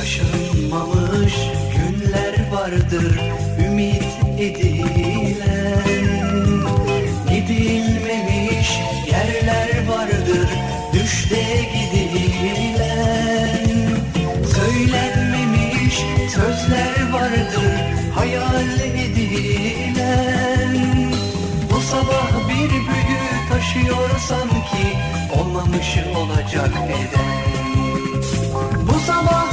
Yaşanmamış günler vardır ümit edilen. Gidilmemiş yerler vardır düşte gidilen. Söylenmemiş sözler vardır hayal edilen. Bu sabah bir büyü taşıyor sanki olmamış olacak eden Bu sabah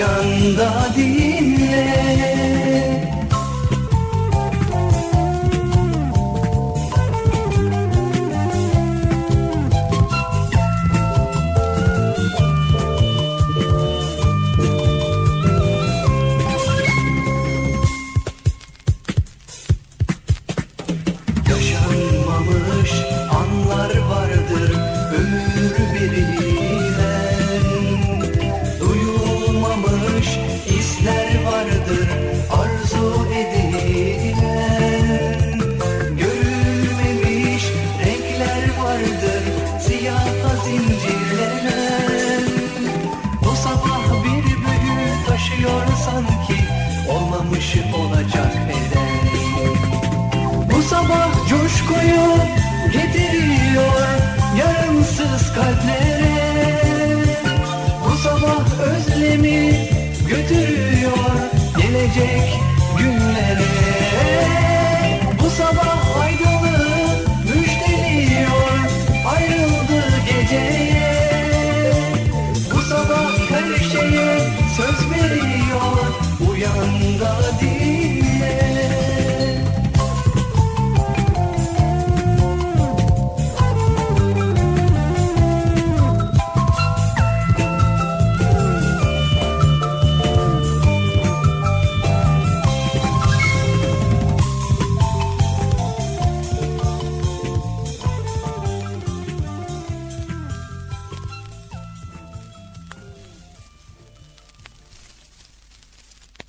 Uyan da gidecek